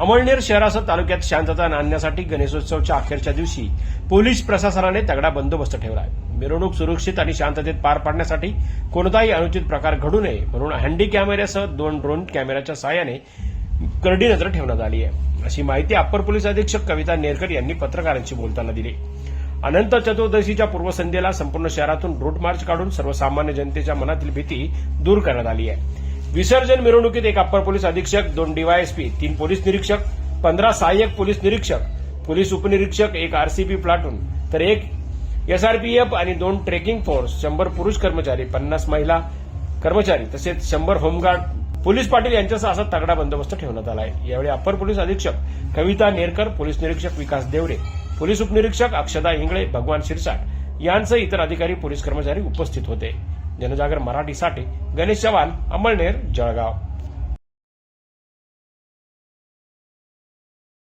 अमळनेर शहरासह तालुक्यात शांतता आणण्यासाठी गणेशोत्सवच्या अखेरच्या दिवशी पोलीस प्रशासनाने तगडा बंदोबस्त ठेवला आहे मिरवणूक सुरक्षित आणि शांततेत पार पाडण्यासाठी कोणताही अनुचित प्रकार घडू नये म्हणून हँडी कॅमेऱ्यासह दोन ड्रोन कॅमेऱ्याच्या साहाय्याने करडी नजर ठेवण्यात आली आहे. अशी माहिती अप्पर पोलीस अधीक्षक कविता नेरकर यांनी पत्रकारांशी बोलताना दिली. अनंत चतुर्दशीच्या पूर्वसंध्येला संपूर्ण शहरातून रूट मार्च काढून सर्वसामान्य जनतेच्या मनातील भीती दूर करण्यात आली आहे. विसर्जन मिरवणुकीत एक अप्पर पोलीस अधीक्षक दोन डीवायएसपी तीन पोलीस निरीक्षक पंधरा सहाय्यक पोलीस निरीक्षक पोलीस उपनिरीक्षक एक आरसीबी प्लाटून तर एक एसआरपीएफ आणि दोन ट्रेकिंग फोर्स शंभर पुरुष कर्मचारी पन्नास महिला कर्मचारी तसेच शंभर होमगार्ड. पोलीस पाटील यांच्यासह असा तगडा बंदोबस्त ठेवण्यात आला आहे. यावेळी अप्पर पोलीस अधीक्षक कविता नेरकर पोलीस निरीक्षक विकास देवरे पोलीस उपनिरीक्षक अक्षदा इंगळे भगवान शिरसाट यांसह इतर अधिकारी पोलीस कर्मचारी उपस्थित होते. जनजागर मराठीसाठी गणेश चव्हाण अमळनेर जळगाव.